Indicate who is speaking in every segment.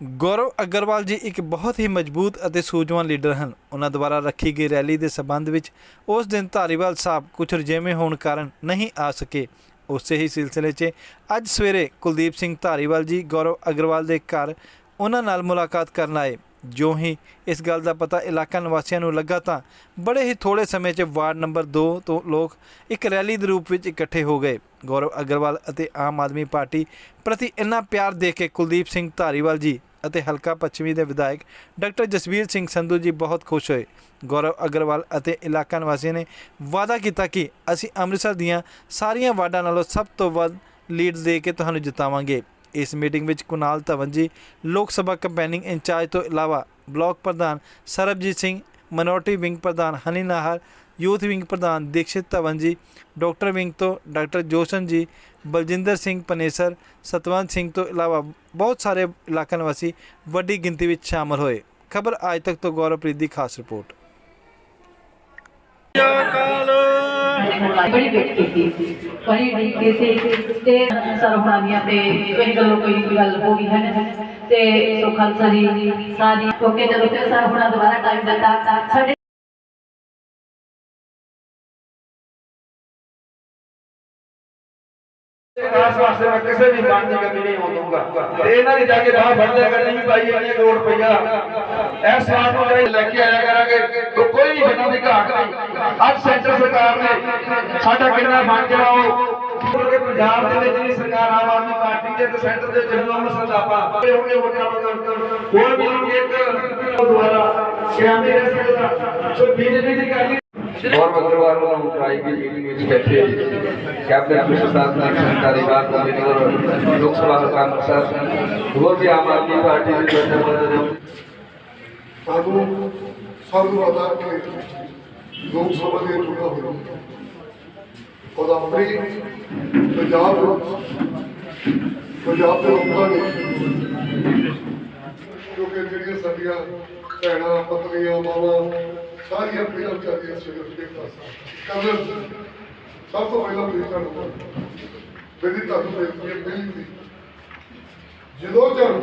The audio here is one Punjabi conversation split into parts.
Speaker 1: ਗੌਰਵ ਅਗਰਵਾਲ ਜੀ ਇੱਕ ਬਹੁਤ ਹੀ ਮਜ਼ਬੂਤ ਅਤੇ ਸੂਝਵਾਨ ਲੀਡਰ ਹਨ। ਉਹਨਾਂ ਦੁਆਰਾ ਰੱਖੀ ਗਈ ਰੈਲੀ ਦੇ ਸਬੰਧ ਵਿੱਚ ਉਸ ਦਿਨ ਧਾਰੀਵਾਲ ਸਾਹਿਬ ਕੁਝ ਰਜੇਵੇਂ ਹੋਣ ਕਾਰਨ ਨਹੀਂ ਆ ਸਕੇ। ਉਸੇ ਹੀ ਸਿਲਸਿਲੇ 'ਚ ਅੱਜ ਸਵੇਰੇ ਕੁਲਦੀਪ ਸਿੰਘ ਧਾਰੀਵਾਲ ਜੀ, ਗੌਰਵ ਅਗਰਵਾਲ ਦੇ ਘਰ ਉਹਨਾਂ ਨਾਲ ਮੁਲਾਕਾਤ ਕਰਨ ਆਏ। ਜੋ ਹੀ ਇਸ ਗੱਲ ਦਾ ਪਤਾ ਇਲਾਕਾ ਨਿਵਾਸੀਆਂ ਨੂੰ ਲੱਗਾ ਤਾਂ ਬੜੇ ਹੀ ਥੋੜੇ ਸਮੇਂ 'ਚ ਵਾਰਡ ਨੰਬਰ 2 ਤੋਂ ਲੋਕ ਇੱਕ ਰੈਲੀ ਦੇ ਰੂਪ ਵਿੱਚ ਇਕੱਠੇ ਹੋ ਗਏ। ਗੌਰਵ ਅਗਰਵਾਲ ਅਤੇ ਆਮ ਆਦਮੀ ਪਾਰਟੀ ਪ੍ਰਤੀ ਇੰਨਾ ਪਿਆਰ ਦੇ ਕੇ ਕੁਲਦੀਪ ਸਿੰਘ ਧਾਰੀਵਾਲ ਜੀ ਅਤੇ ਹਲਕਾ ਪੱਛਮੀ ਦੇ ਵਿਧਾਇਕ ਡਾਕਟਰ ਜਸਵੀਰ ਸਿੰਘ ਸੰਧੂ ਜੀ ਬਹੁਤ ਖੁਸ਼ ਹੋਏ। ਗੌਰਵ ਅਗਰਵਾਲ ਅਤੇ ਇਲਾਕਾ ਨਿਵਾਸੀਆਂ ਨੇ ਵਾਅਦਾ ਕੀਤਾ ਕਿ ਅਸੀਂ ਅੰਮ੍ਰਿਤਸਰ ਦੀਆਂ ਸਾਰੀਆਂ ਵਾਰਡਾਂ ਨਾਲੋਂ ਸਭ ਤੋਂ ਵੱਧ ਲੀਡ ਦੇ ਕੇ ਤੁਹਾਨੂੰ ਜਿਤਾਵਾਂਗੇ। ਇਸ ਮੀਟਿੰਗ ਵਿੱਚ ਕੁਨਾਲ ਧਵਨ ਜੀ, ਲੋਕ ਸਭਾ ਕੰਪੇਨਿੰਗ ਇੰਚਾਰਜ ਤੋਂ ਇਲਾਵਾ ਬਲਾਕ ਪ੍ਰਧਾਨ ਸਰਬਜੀਤ ਸਿੰਘ ਮਿਨੋਰਟੀ ਵਿੰਗ ਪ੍ਰਧਾਨ ਹਨੀ ਨਾਹਰ, ਯੂਥ ਵਿੰਗ ਪ੍ਰਧਾਨ ਦੀਕਸ਼ਿਤ ਧਵਨ ਜੀ, ਡਾਕਟਰ ਵਿੰਗ ਤੋਂ ਡਾਕਟਰ ਜੋਸ਼ਨ ਜੀ, ਬਲਜਿੰਦਰ ਸਿੰਘ ਪਨੇਸਰ, ਸਤਵੰਤ ਸਿੰਘ ਤੋਂ ਇਲਾਵਾ ਬਹੁਤ ਸਾਰੇ ਇਲਾਕਾ ਨਿਵਾਸੀ ਵੱਡੀ ਗਿਣਤੀ ਵਿੱਚ ਸ਼ਾਮਲ ਹੋਏ। ਖਬਰ ਅੱਜ ਤੱਕ ਤੋਂ ਗੌਰਵਪ੍ਰੀਤ ਦੀ ਖਾਸ ਰਿਪੋਰਟ।
Speaker 2: ਬੜੀ ਵੇਟ ਕੀਤੀ ਬੜੀ ਵੇਟ ਕੀਤੀ ਤੇ ਸਰਵਹਾਨੀਆਂ ਤੇ ਇਹ ਗੱਲੋਂ ਕੋਈ ਗੱਲ ਹੋ ਗਈ ਹੈ ਤੇ ਸੋ ਖਾਲਸਾ ਜੀ, ਸਾਰੀ ਕਿਉਂਕਿ ਜਦੋਂ ਫਿਰ ਸਰਵਹਾਨਾ ਦੁਬਾਰਾ ਟਾਈਮ ਦਿੱਤਾ, ਸਾਡੇ
Speaker 3: ਖਾਸ ਵਾਸਤੇ ਮੈਂ ਕਿਸੇ ਵੀ ਕੰਮ ਦੀ ਕਮੀ ਨਹੀਂ ਹੋਣ ਦਊਂਗਾ। ਤੇ ਇਹਨਾਂ ਦੀ ਜਾ ਕੇ ਬਾਹਰ ਫੜ ਲਿਆ ਕਰਨੀ ਵੀ ਭਾਈ ਇੰਨੇ ਕਰੋੜ ਰੁਪਈਆ ਇਸ ਵਾਰ ਨੂੰ ਲੈ ਕੇ ਆਇਆ ਕਰਾਂਗੇ। ਦੀ ਘਾਟ ਨਹੀਂ ਅੱਜ ਸੈਂਟਰ ਸਰਕਾਰ ਨੇ ਸਾਡਾ ਕਿੰਨਾ ਬਣ ਗਿਆ ਉਹ ਕਿਉਂਕਿ ਪੰਜਾਬ ਦੇ ਵਿੱਚ ਵੀ ਸਰਕਾਰ ਆਮ ਆਦਮੀ ਪਾਰਟੀ ਦੇ ਤੇ ਸੈਂਟਰ ਦੇ ਜਨਰਲ ਅੰਮ੍ਰਿਤਸਰ ਦਾ ਆਪਾਂ ਇਹ ਹੋਗੇ ਵੋਟਾਂ ਮੰਗਣ ਹੋਰ ਵੀ ਇੱਕ ਦੁਆਰਾ ਕਿਆਮੇ ਰਹਿ ਸਕਦਾ ਸੋ ਬੀਜੇਪੀ ਦੀ ਗੱਲ
Speaker 4: और मंगलवार को हम ट्राई की मीटिंग में बैठे कैबिनेट मिनिस्टर साहब ने सरकारी बात को और लोकसभा का काम सर वो भी आम आदमी पार्टी के बैठे हुए
Speaker 5: ਸਾਨੂੰ ਸਭ ਨੂੰ ਪਤਾ ਕਿ ਲੋਕ ਸਭਾ ਦੀਆਂ ਚੋਣਾਂ ਹੋਈਆਂ ਔਰ ਆਪਣੀ ਪੰਜਾਬ ਵਿੱਚ ਪੰਜਾਬ ਦੇ ਲੋਕਾਂ ਨੇ, ਕਿਉਂਕਿ ਜਿਹੜੀਆਂ ਸਾਡੀਆਂ ਭੈਣਾਂ, ਪਤਨੀਆਂ, ਮਾਵਾਂ, ਸਾਰੀਆਂ ਪਹਿਲਾਂ ਵਿਚਾਰੀਆਂ ਸਵੇਰੇ ਉੱਠ ਕੇ ਕਦਰ ਸਭ ਤੋਂ ਪਹਿਲਾਂ ਮੇਰੀ ਤੁਹਾਨੂੰ ਮੇਰੀ ਤੁਹਾਨੂੰ ਬੇਨਤੀ ਹੈ ਪਹਿਲੀ ਦੀ ਜਦੋਂ ਜਨਮ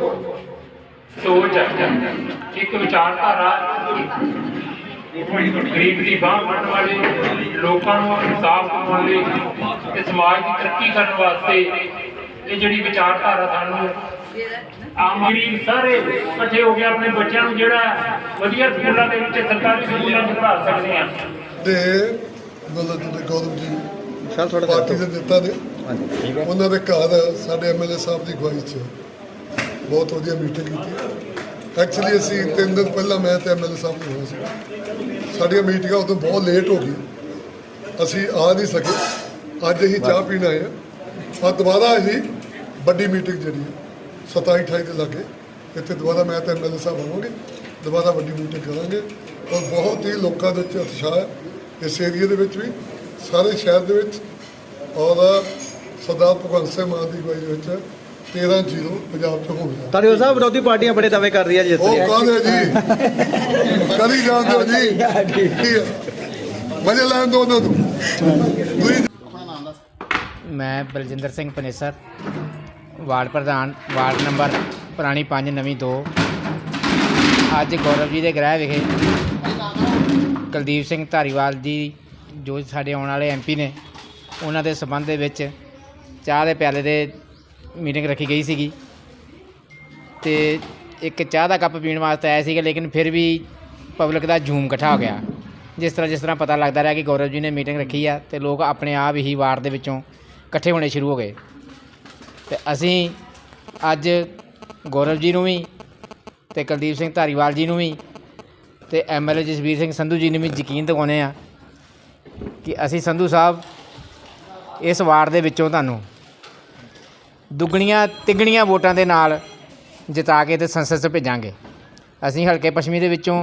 Speaker 6: ਸੋਚ ਹੈ ਇੱਕ ਵਿਚਾਰਧਾਰਾ ਗਰੀਬ ਦੀ ਬਾਹ ਫੜਨ ਵਾਲੇ ਲੋਕਾਂ ਨੂੰ ਇਨਸਾਫ ਦਿਵਾਉਣ ਲਈ ਤੇ ਸਮਾਜ ਦੀ ਤਰੱਕੀ ਕਰਨ ਵਾਸਤੇ ਇਹ ਜਿਹੜੀ ਵਿਚਾਰਧਾਰਾ ਸਾਨੂੰ ਆਮ ਗਰੀਬ ਸਾਰੇ ਇਕੱਠੇ ਹੋ ਕੇ ਆਪਣੇ ਬੱਚਿਆਂ ਨੂੰ ਜਿਹੜਾ ਵਧੀਆ ਸਕੂਲਾਂ ਦੇ ਵਿੱਚ ਸਰਕਾਰੀ ਸਕੂਲਾਂ 'ਚ ਪੜ੍ਹਾ ਸਕਦੇ ਆ
Speaker 5: ਦੇ ਮਤਲਬ ਜਿਹੜੇ ਗੌਰਵ ਜੀ ਸਰ ਥੋੜਾ ਪਾਰਟੀ ਦੇ ਨੇਤਾ ਨੇ ਉਹਨਾਂ ਦੇ ਘਰ ਸਾਡੇ ਐਮਐਲਏ ਸਾਹਿਬ ਦੀ ਅਗਵਾਈ 'ਚ ਬਹੁਤ ਵਧੀਆ ਮੀਟਿੰਗ ਕੀਤੀ। ਐਕਚੁਅਲੀ ਅਸੀਂ ਤਿੰਨ ਦਿਨ ਪਹਿਲਾਂ ਮੈਂ ਤੇ ਐਮਐਲਏ ਸਾਹਿਬ ਨੂੰ ਹੋਇਆ ਸੀ ਸਾਡੀਆਂ ਮੀਟਿੰਗਾਂ ਉਦੋਂ ਬਹੁਤ ਲੇਟ ਹੋ ਗਈ ਅਸੀਂ ਆ ਨਹੀਂ ਸਕੇ। ਅੱਜ ਅਸੀਂ ਚਾਹ ਪੀਣ ਆਏ ਹਾਂ। ਪਰ ਦੁਬਾਰਾ ਅਸੀਂ ਵੱਡੀ ਮੀਟਿੰਗ ਜਿਹੜੀ ਹੈ 27 28 ਦੇ ਲਾਗੇ ਇੱਥੇ ਦੁਬਾਰਾ ਮੈਂ ਤੇ ਐਮਐਲਏ ਸਾਹਿਬ ਆਵਾਂਗੇ ਦੁਬਾਰਾ ਵੱਡੀ ਮੀਟਿੰਗ ਕਰਾਂਗੇ। ਔਰ ਬਹੁਤ ਹੀ ਲੋਕਾਂ ਦੇ ਵਿੱਚ ਉਤਸ਼ਾਹ ਹੈ। ਇਸ ਏਰੀਆ ਦੇ ਵਿੱਚ ਵੀ ਸਾਰੇ ਸ਼ਹਿਰ ਦੇ ਵਿੱਚ। ਔਰ ਸਰਦਾਰ ਭਗਵੰਤ ਸਿੰਘ ਮਾਨ ਦੀ ਅਗਵਾਈ ਵਿੱਚ 13 ਜ਼ੀਰੋ ਪੰਜਾਬ 'ਚ ਹੋਣਗੇ
Speaker 7: ਧਾਰੀਵਾਲ ਸਾਹਿਬ ਵਿਰੋਧੀ ਪਾਰਟੀਆਂ ਬੜੇ ਦਾਅਵੇ ਕਰ ਰਹੀਆਂ ਜਿੱਤ
Speaker 5: ਉਹ ਹੈ ਜੀ? ਕਰੀ ਜਾਂਦੇ ਹੋ ਜੀ। ਮਜ਼ੇ ਲੈਣ ਦੋ ਉਹਨਾਂ ਨੂੰ ਤੁਸੀਂ
Speaker 8: ਮੈਂ ਬਲਜਿੰਦਰ ਸਿੰਘ ਪਨੇਸਰ ਵਾਰਡ ਪ੍ਰਧਾਨ ਵਾਰਡ ਨੰਬਰ ਪੁਰਾਣੀ 5 ਨਵੀਂ 2 ਅੱਜ ਗੌਰਵ ਜੀ ਦੇ ਗ੍ਰਹਿ ਵਿਖੇ ਕੁਲਦੀਪ ਸਿੰਘ ਧਾਰੀਵਾਲ ਜੀ ਜੋ ਸਾਡੇ ਆਉਣ ਵਾਲੇ ਐਮਪੀ ਨੇ ਉਹਨਾਂ ਦੇ ਸਬੰਧ ਦੇ ਵਿੱਚ ਚਾਹ ਦੇ ਪਿਆਲੇ ਦੇ ਮੀਟਿੰਗ ਰੱਖੀ ਗਈ ਸੀਗੀ। ਤੇ ਇੱਕ ਚਾਹ ਦਾ ਕੱਪ ਪੀਣ ਵਾਸਤੇ ਆਇਆ ਸੀਗਾ, ਲੇਕਿਨ ਫਿਰ ਵੀ ਪਬਲਿਕ ਦਾ ਜੂਮ ਇਕੱਠਾ ਹੋ ਗਿਆ। ਜਿਸ ਤਰ੍ਹਾਂ ਜਿਸ ਤਰ੍ਹਾਂ ਪਤਾ ਲੱਗਦਾ ਰਿਹਾ ਕਿ ਗੌਰਵ ਜੀ ਨੇ ਮੀਟਿੰਗ ਰੱਖੀ ਆ ਤੇ ਲੋਕ ਆਪਣੇ ਆਪ ਹੀ ਵਾਰਡ ਦੇ ਵਿੱਚੋਂ ਇਕੱਠੇ ਹੋਣੇ ਸ਼ੁਰੂ ਹੋ ਗਏ। ਤੇ ਅਸੀਂ ਅੱਜ ਗੌਰਵ ਜੀ ਨੂੰ ਵੀ ਤੇ ਕੁਲਦੀਪ ਸਿੰਘ ਧਾਰੀਵਾਲ ਜੀ ਨੂੰ ਵੀ ਤੇ ਐਮਐਲਏ ਜਸਵੀਰ ਸਿੰਘ ਸੰਧੂ ਜੀ ਨੂੰ ਵੀ ਯਕੀਨ ਦਿਵਾਉਂਦੇ ਆ ਕਿ ਅਸੀਂ ਸੰਧੂ ਸਾਹਿਬ ਇਸ ਵਾਰਡ ਦੇ ਵਿੱਚੋਂ ਤੁਹਾਨੂੰ ਦੁੱਗਣੀਆਂ ਤਿੱਗਣੀਆਂ ਵੋਟਾਂ ਦੇ ਨਾਲ ਜਿਤਾ ਕੇ ਤੇ ਸੰਸਦ 'ਚ ਭੇਜਾਂਗੇ। ਅਸੀਂ ਹਲਕੇ ਪੱਛਮੀ ਦੇ ਵਿੱਚੋਂ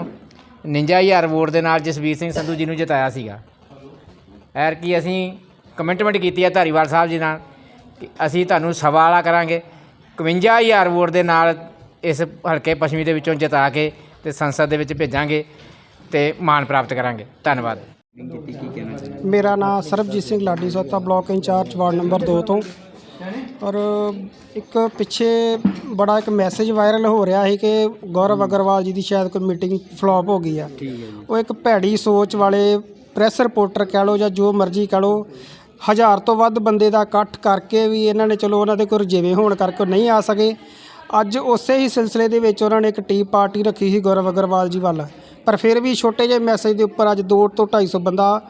Speaker 8: 59000 ਵੋਟ ਦੇ ਨਾਲ ਜਸਵੀਰ ਸਿੰਘ ਸੰਧੂ ਜੀ ਨੂੰ ਜਿਤਾਇਆ ਸੀਗਾ। ਐਰ ਕੀ ਅਸੀਂ ਕਮਿਟਮੈਂਟ ਕੀਤੀ ਹੈ ਧਾਰੀਵਾਲ ਸਾਹਿਬ ਜੀ ਨਾਲ ਕਿ ਅਸੀਂ ਤੁਹਾਨੂੰ ਸਵਾ ਵਾਲਾ ਕਰਾਂਗੇ। 51000 ਵੋਟ ਦੇ ਨਾਲ ਇਸ ਹਲਕੇ ਪੱਛਮੀ ਦੇ ਵਿੱਚੋਂ ਜਿਤਾ ਕੇ ਤੇ ਸੰਸਦ ਦੇ ਵਿੱਚ ਭੇਜਾਂਗੇ ਤੇ ਮਾਣ ਪ੍ਰਾਪਤ ਕਰਾਂਗੇ। ਧੰਨਵਾਦ।
Speaker 9: ਮੇਰਾ ਨਾਮ Sarabjit Singh Ladi ਸੋਤਾ block incharge ward number 2 ਤੋਂ। ਔਰ ਇੱਕ ਪਿੱਛੇ ਬੜਾ ਇੱਕ ਮੈਸੇਜ ਵਾਇਰਲ ਹੋ ਰਿਹਾ ਸੀ ਕਿ ਗੌਰਵ ਅਗਰਵਾਲ ਜੀ ਦੀ ਸ਼ਾਇਦ ਕੋਈ ਮੀਟਿੰਗ ਫਲॉप ਹੋ ਗਈ ਆ। ਉਹ ਇੱਕ ਭੈੜੀ ਸੋਚ ਵਾਲੇ ਪ੍ਰੈਸ ਰਿਪੋਰਟਰ ਕਹਿ ਲਓ ਜਾਂ ਜੋ ਮਰਜ਼ੀ ਕਹਿ ਲਓ ਹਜ਼ਾਰ ਤੋਂ ਵੱਧ ਬੰਦੇ ਦਾ ਇਕੱਠ ਕਰਕੇ ਵੀ ਇਹਨਾਂ ਨੇ ਚਲੋ ਉਹਨਾਂ ਦੇ ਕੋਈ ਰਜੇਵੇਂ ਹੋਣ ਕਰਕੇ ਨਹੀਂ ਆ ਸਕੇ। ਅੱਜ ਉਸੇ ਹੀ ਸਿਲਸਿਲੇ ਦੇ ਵਿੱਚ ਉਹਨਾਂ ਨੇ ਇੱਕ ਟੀ ਪਾਰਟੀ ਰੱਖੀ ਸੀ ਗੌਰਵ ਅਗਰਵਾਲ ਜੀ ਵੱਲ। ਪਰ ਫਿਰ ਵੀ ਛੋਟੇ ਜਿਹੇ ਮੈਸੇਜ ਦੇ ਉੱਪਰ ਅੱਜ 2 ਤੋਂ 250 ਬੰਦਾ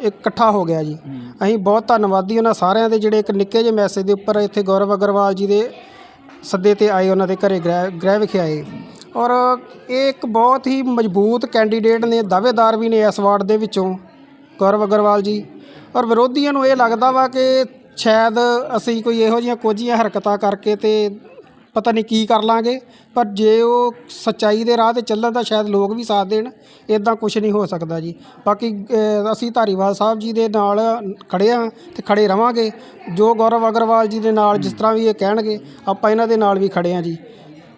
Speaker 9: ਇਕੱਠਾ ਹੋ ਗਿਆ ਜੀ। ਅਸੀਂ ਬਹੁਤ ਧੰਨਵਾਦੀ ਉਹਨਾਂ ਸਾਰਿਆਂ ਦੇ ਜਿਹੜੇ ਇੱਕ ਨਿੱਕੇ ਜਿਹੇ ਮੈਸੇਜ ਦੇ ਉੱਪਰ ਇੱਥੇ ਗੌਰਵ ਅਗਰਵਾਲ ਜੀ ਦੇ ਸੱਦੇ ਤੇ ਆਏ, ਉਹਨਾਂ ਦੇ ਘਰੇ ਗ੍ਰਹਿ ਗ੍ਰਹਿ ਵਿਖੇ ਆਏ। ਔਰ ਇਹ ਇੱਕ ਬਹੁਤ ਹੀ ਮਜ਼ਬੂਤ ਕੈਂਡੀਡੇਟ ਨੇ, ਦਾਅਵੇਦਾਰ ਵੀ ਨੇ ਇਸ ਵਾਰਡ ਦੇ ਵਿੱਚੋਂ, ਗੌਰਵ ਅਗਰਵਾਲ ਜੀ। ਔਰ ਵਿਰੋਧੀਆਂ ਨੂੰ ਇਹ ਲੱਗਦਾ ਵਾ ਕਿ ਸ਼ਾਇਦ ਅਸੀਂ ਕੋਈ ਇਹੋ ਜਿਹੀਆਂ ਕੋਝੀਆਂ ਹਰਕਤਾਂ ਕਰਕੇ ਤੇ ਪਤਾ ਨਹੀਂ ਕੀ ਕਰ ਲਾਂਗੇ ਪਰ ਜੇ ਉਹ ਸੱਚਾਈ ਦੇ ਰਾਹ ਤੇ ਚੱਲਣ ਤਾਂ ਸ਼ਾਇਦ ਲੋਕ ਵੀ ਸਾਥ ਦੇਣ ਇਦਾਂ ਕੁਝ ਨਹੀਂ ਹੋ ਸਕਦਾ ਜੀ। ਬਾਕੀ ਅ, ਅਸੀਂ ਧਾਰੀਵਾਲ ਸਾਹਿਬ ਜੀ ਦੇ ਨਾਲ ਖੜੇ ਹਾਂ ਤੇ ਖੜੇ ਰਵਾਂਗੇ। ਜੋ ਗੌਰਵ ਅਗਰਵਾਲ ਜੀ ਦੇ ਨਾਲ ਜਿਸ ਤਰ੍ਹਾਂ ਵੀ ਇਹ ਕਹਿਣਗੇ ਆਪਾਂ ਇਹਨਾਂ ਦੇ ਨਾਲ ਵੀ ਖੜੇ ਹਾਂ ਜੀ।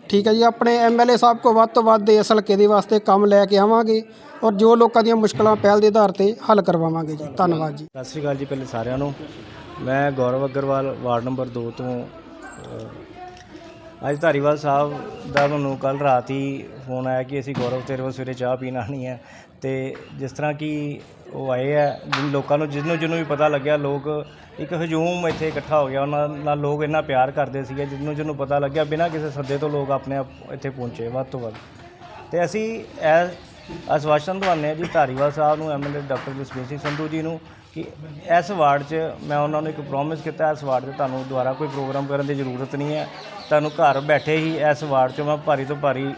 Speaker 9: ਠੀਕ ਹੈ ਜੀ ਆਪਣੇ ਐਮਐਲਏ ਸਾਹਿਬ ਕੋ ਵੱਧ ਤੋਂ ਵੱਧ ਇਸ ਹਲਕੇ ਦੇ ਵਾਸਤੇ ਕੰਮ ਲੈ ਕੇ ਆਵਾਂਗੇ ਔਰ ਜੋ ਲੋਕਾਂ ਦੀਆਂ ਮੁਸ਼ਕਲਾਂ ਪਹਿਲ ਦੇ ਆਧਾਰ ਤੇ ਹੱਲ ਕਰਵਾਵਾਂਗੇ ਜੀ। ਧੰਨਵਾਦ ਜੀ।
Speaker 7: ਸਤਿ ਸ਼੍ਰੀ ਅਕਾਲ ਜੀ ਪਹਿਲੇ ਸਾਰਿਆਂ ਨੂੰ। ਮੈਂ ਗੌਰਵ ਅਗਰਵਾਲ ਵਾਰਡ ਨੰਬਰ 2 ਤੋਂ ਅ, ਅੱਜ ਧਾਰੀਵਾਲ ਸਾਹਿਬ ਦਾ ਮੈਨੂੰ ਕੱਲ ਰਾਤ ਹੀ ਫੋਨ ਆਇਆ ਕਿ ਅਸੀਂ ਗੌਰਵ ਤੇਰੇ ਵੱਲ ਸਵੇਰੇ ਚਾਹ ਪੀਣ ਆਉਣੀ ਹੈ। ਤੇ ਜਿਸ ਤਰ੍ਹਾਂ ਕਿ ਉਹ ਆਏ ਆ, ਜਿਨ ਲੋਕਾਂ ਨੂੰ ਜਿਹਨੂੰ ਜਿਹਨੂੰ ਵੀ ਪਤਾ ਲੱਗਿਆ, ਲੋਕ ਇੱਕ ਹਜੂਮ ਇੱਥੇ ਇਕੱਠਾ ਹੋ ਗਿਆ। ਉਹਨਾਂ ਨਾਲ ਲੋਕ ਇੰਨਾ ਪਿਆਰ ਕਰਦੇ ਸੀਗੇ ਜਿਹਨੂੰ ਜਿਹਨੂੰ ਪਤਾ ਲੱਗਿਆ, ਬਿਨਾਂ ਕਿਸੇ ਸੱਦੇ ਤੋਂ ਲੋਕ ਆਪਣੇ ਆਪ ਇੱਥੇ ਪਹੁੰਚੇ ਵੱਧ ਤੋਂ ਵੱਧ। ਤੇ ਅਸੀਂ ਐ ਆਸ਼ਵਾਸਨ ਦਵਾਉਂਦੇ ਹਾਂ ਜੀ ਧਾਰੀਵਾਲ ਸਾਹਿਬ ਨੂੰ ਐਮਐਲਏ ਡਾਕਟਰ ਜਸਵੀਰ ਸਿੰਘ ਸੰਧੂ ਜੀ ਨੂੰ ਕਿ ਇਸ ਵਾਰਡ 'ਚ ਮੈਂ ਉਹਨਾਂ ਨੂੰ ਇੱਕ ਪ੍ਰੋਮਿਸ ਕੀਤਾ ਇਸ ਵਾਰਡ 'ਚ ਤੁਹਾਨੂੰ ਦੁਬਾਰਾ ਕੋਈ ਪ੍ਰੋਗਰਾਮ ਕਰਨ ਦੀ ਜ਼ਰੂਰਤ ਨਹੀਂ ਹੈ। ਤੁਹਾਨੂੰ ਘਰ ਬੈਠੇ ਹੀ ਇਸ ਵਾਰਡ 'ਚੋਂ ਮੈਂ ਭਾਰੀ ਤੋਂ ਭਾਰੀ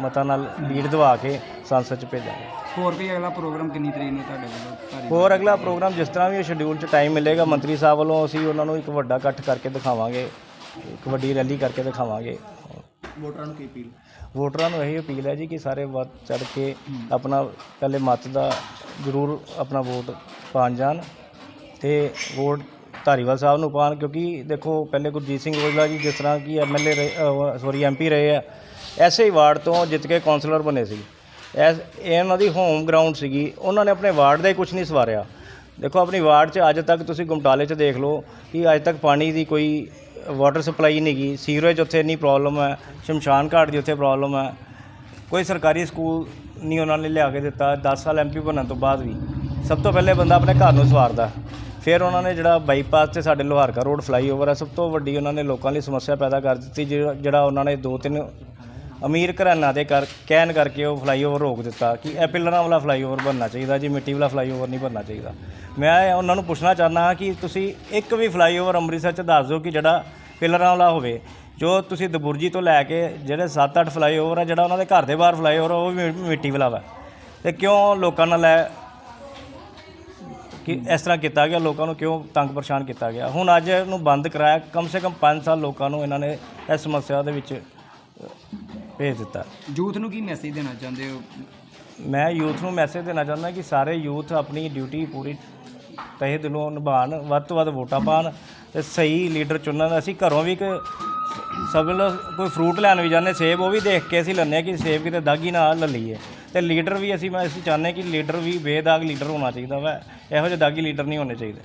Speaker 7: ਮਤਾਂ ਨਾਲ ਲੀਡ ਦਵਾ ਕੇ ਸੰਸਦ 'ਚ ਭੇਜਾਂਗਾ।
Speaker 10: ਹੋਰ ਵੀ ਅਗਲਾ ਪ੍ਰੋਗਰਾਮ ਕਿੰਨੀ ਤਰੀਕ ਨੂੰ ਤੁਹਾਡੇ ਵੱਲੋਂ
Speaker 7: ਹੋਰ ਅਗਲਾ ਪ੍ਰੋਗਰਾਮ ਜਿਸ ਤਰ੍ਹਾਂ ਵੀ ਸ਼ਡਿਊਲ 'ਚ ਟਾਈਮ ਮਿਲੇਗਾ ਮੰਤਰੀ ਸਾਹਿਬ ਵੱਲੋਂ ਅਸੀਂ ਉਹਨਾਂ ਨੂੰ ਇੱਕ ਵੱਡਾ ਇਕੱਠ ਕਰਕੇ ਦਿਖਾਵਾਂਗੇ ਇੱਕ ਵੱਡੀ ਰੈਲੀ ਕਰਕੇ ਦਿਖਾਵਾਂਗੇ।
Speaker 10: ਵੋਟਰਾਂ ਨੂੰ ਕੀ ਅਪੀਲ
Speaker 7: ਵੋਟਰਾਂ ਨੂੰ ਇਹੀ ਅਪੀਲ ਹੈ ਜੀ ਕਿ ਸਾਰੇ ਵੱਧ ਚੜ ਕੇ ਆਪਣਾ ਪਹਿਲੇ ਮਤ ਦਾ ਜ਼ਰੂਰ ਆਪਣਾ ਵੋਟ ਪਾਉਣ ਜਾਣ ਤੇ ਵੋਟ ਧਾਰੀਵਾਲ ਸਾਹਿਬ ਨੂੰ ਪਾਉਣ, ਕਿਉਂਕਿ ਦੇਖੋ ਪਹਿਲੇ ਗੁਰਜੀਤ ਸਿੰਘ ਔਜਲਾ ਜੀ ਜਿਸ ਤਰ੍ਹਾਂ ਕਿ ਐਮਐਲਏ ਸੌਰੀ ਐਮਪੀ ਰਹੇ ਆ, ਐਸੇ ਹੀ ਵਾਰਡ ਤੋਂ ਜਿੱਤ ਕੇ ਕਾਉਂਸਲਰ ਬਣੇ ਸੀ। ਐਸ ਇਹ ਉਹਨਾਂ ਦੀ ਹੋਮ ਗਰਾਊਂਡ ਸੀਗੀ, ਉਹਨਾਂ ਨੇ ਆਪਣੇ ਵਾਰਡ ਦਾ ਹੀ ਕੁਝ ਨਹੀਂ ਸਵਾਰਿਆ। ਦੇਖੋ ਆਪਣੀ ਵਾਰਡ 'ਚ ਅੱਜ ਤੱਕ ਤੁਸੀਂ ਗੁਮਟਾਲੇ 'ਚ ਦੇਖ ਲਓ ਕਿ ਅੱਜ ਤੱਕ ਪਾਣੀ ਦੀ ਕੋਈ ਵਾਟਰ ਸਪਲਾਈ ਨਹੀਂ ਗਈ ਸੀਵਰੇਜ ਉੱਥੇ ਇੰਨੀ ਪ੍ਰੋਬਲਮ ਹੈ। ਸ਼ਮਸ਼ਾਨ ਘਾਟ ਦੀ ਉੱਥੇ ਪ੍ਰੋਬਲਮ ਹੈ। ਕੋਈ ਸਰਕਾਰੀ ਸਕੂਲ ਨਹੀਂ ਉਹਨਾਂ ਨੇ ਲਿਆ ਕੇ ਦਿੱਤਾ। 10 ਸਾਲ ਐਮਪੀ ਬਣਨ ਤੋਂ ਬਾਅਦ ਵੀ। ਸਭ ਤੋਂ ਪਹਿਲੇ ਬੰਦਾ ਆਪਣੇ ਘਰ ਨੂੰ ਸਵਾਰਦਾ। ਫਿਰ ਉਹਨਾਂ ਨੇ ਜਿਹੜਾ ਬਾਈਪਾਸ ਤੇ ਸਾਡੇ ਲੋਹਾਰਕਾ ਰੋਡ ਫਲਾਈਓਵਰ ਹੈ, ਸਭ ਤੋਂ ਵੱਡੀ ਉਹਨਾਂ ਨੇ ਲੋਕਾਂ ਲਈ ਸਮੱਸਿਆ ਪੈਦਾ ਕਰ ਦਿੱਤੀ। ਜਿਹੜਾ ਜਿਹੜਾ ਉਹਨਾਂ ਨੇ ਦੋ ਤਿੰਨ ਅਮੀਰ ਘਰਾਣਾ ਦੇ ਕਰ ਕਹਿਣ ਕਰਕੇ ਉਹ ਫਲਾਈਓਵਰ ਰੋਕ ਦਿੱਤਾ ਕਿ ਇਹ ਪਿੱਲਰਾਂ ਵਾਲਾ ਫਲਾਈਓਵਰ ਬਣਨਾ ਚਾਹੀਦਾ ਜੀ ਮਿੱਟੀ ਵਾਲਾ ਫਲਾਈਓਵਰ ਨਹੀਂ ਬਣਨਾ ਚਾਹੀਦਾ। ਮੈਂ ਉਹਨਾਂ ਨੂੰ ਪੁੱਛਣਾ ਚਾਹੁੰਦਾ ਹਾਂ ਕਿ ਤੁਸੀਂ ਇੱਕ ਵੀ ਫਲਾਈਓਵਰ ਅੰਮ੍ਰਿਤਸਰ 'ਚ ਦੱਸ ਦਿਓ ਕਿ ਜਿਹੜਾ ਪਿਲਰਾਂ ਵਾਲਾ ਹੋਵੇ ਜੋ ਤੁਸੀਂ ਦਬੁਰਜੀ ਤੋਂ ਲੈ ਕੇ ਜਿਹੜੇ 7-8 ਫਲਾਈਓਵਰ ਆ ਜਿਹੜਾ ਉਹਨਾਂ ਦੇ ਘਰ ਦੇ ਬਾਹਰ ਫਲਾਈਓਵਰ ਆ, ਉਹ ਵੀ ਮਿ- ਮਿੱਟੀ ਵਾਲਾ ਵਾ। ਤੇ ਕਿਉਂ ਲੋਕਾਂ ਨਾਲ ਲੈ ਕਿ ਇਸ ਤਰ੍ਹਾਂ ਕੀਤਾ ਗਿਆ ਲੋਕਾਂ ਨੂੰ ਕਿਉਂ ਤੰਗ ਪਰੇਸ਼ਾਨ ਕੀਤਾ ਗਿਆ? ਹੁਣ ਅੱਜ ਇਹਨੂੰ ਬੰਦ ਕਰਾਇਆ ਕਮ ਸੇ ਕਮ 5 ਸਾਲ ਲੋਕਾਂ ਨੂੰ ਇਹਨਾਂ ਨੇ ਇਸ ਸਮੱਸਿਆ ਦੇ ਵਿੱਚ ਭੇਜ ਦਿੱਤਾ।
Speaker 10: ਯੂਥ ਨੂੰ ਕੀ ਮੈਸੇਜ ਦੇਣਾ ਚਾਹੁੰਦੇ ਹੋ?
Speaker 7: ਮੈਂ ਯੂਥ ਨੂੰ ਮੈਸੇਜ ਦੇਣਾ ਚਾਹੁੰਦਾ ਕਿ ਸਾਰੇ ਯੂਥ ਆਪਣੀ ਡਿਊਟੀ ਪੂਰੀ ਤਹਿ ਦਿਲੋਂ ਨਿਭਾਉਣ ਵੱਧ ਤੋਂ ਵੱਧ ਵੋਟਾਂ ਪਾਉਣ ਤੇ ਸਹੀ ਲੀਡਰ ਚੁਣਨ। ਅਸੀਂ ਘਰੋਂ ਵੀ ਇੱਕ ਸਭ ਨੂੰ ਕੋਈ ਫਰੂਟ ਲੈਣ ਵੀ ਜਾਂਦੇ ਸੇਬ ਉਹ ਵੀ ਦੇਖ ਕੇ ਅਸੀਂ ਲੈਂਦੇ ਹਾਂ ਕਿ ਸੇਬ ਕਿਤੇ ਦਾਗੀ ਨਾ ਲੈ ਲਈਏ। ਤੇ ਲੀਡਰ ਵੀ ਅਸੀਂ ਮੈਂ ਅਸੀਂ ਚਾਹੁੰਦੇ ਕਿ ਲੀਡਰ ਵੀ ਬੇਦਾਗ ਲੀਡਰ ਹੋਣਾ ਚਾਹੀਦਾ ਵਾ। ਇਹੋ ਜਿਹੇ ਦਾਗੀ ਲੀਡਰ ਨਹੀਂ ਹੋਣੇ ਚਾਹੀਦੇ।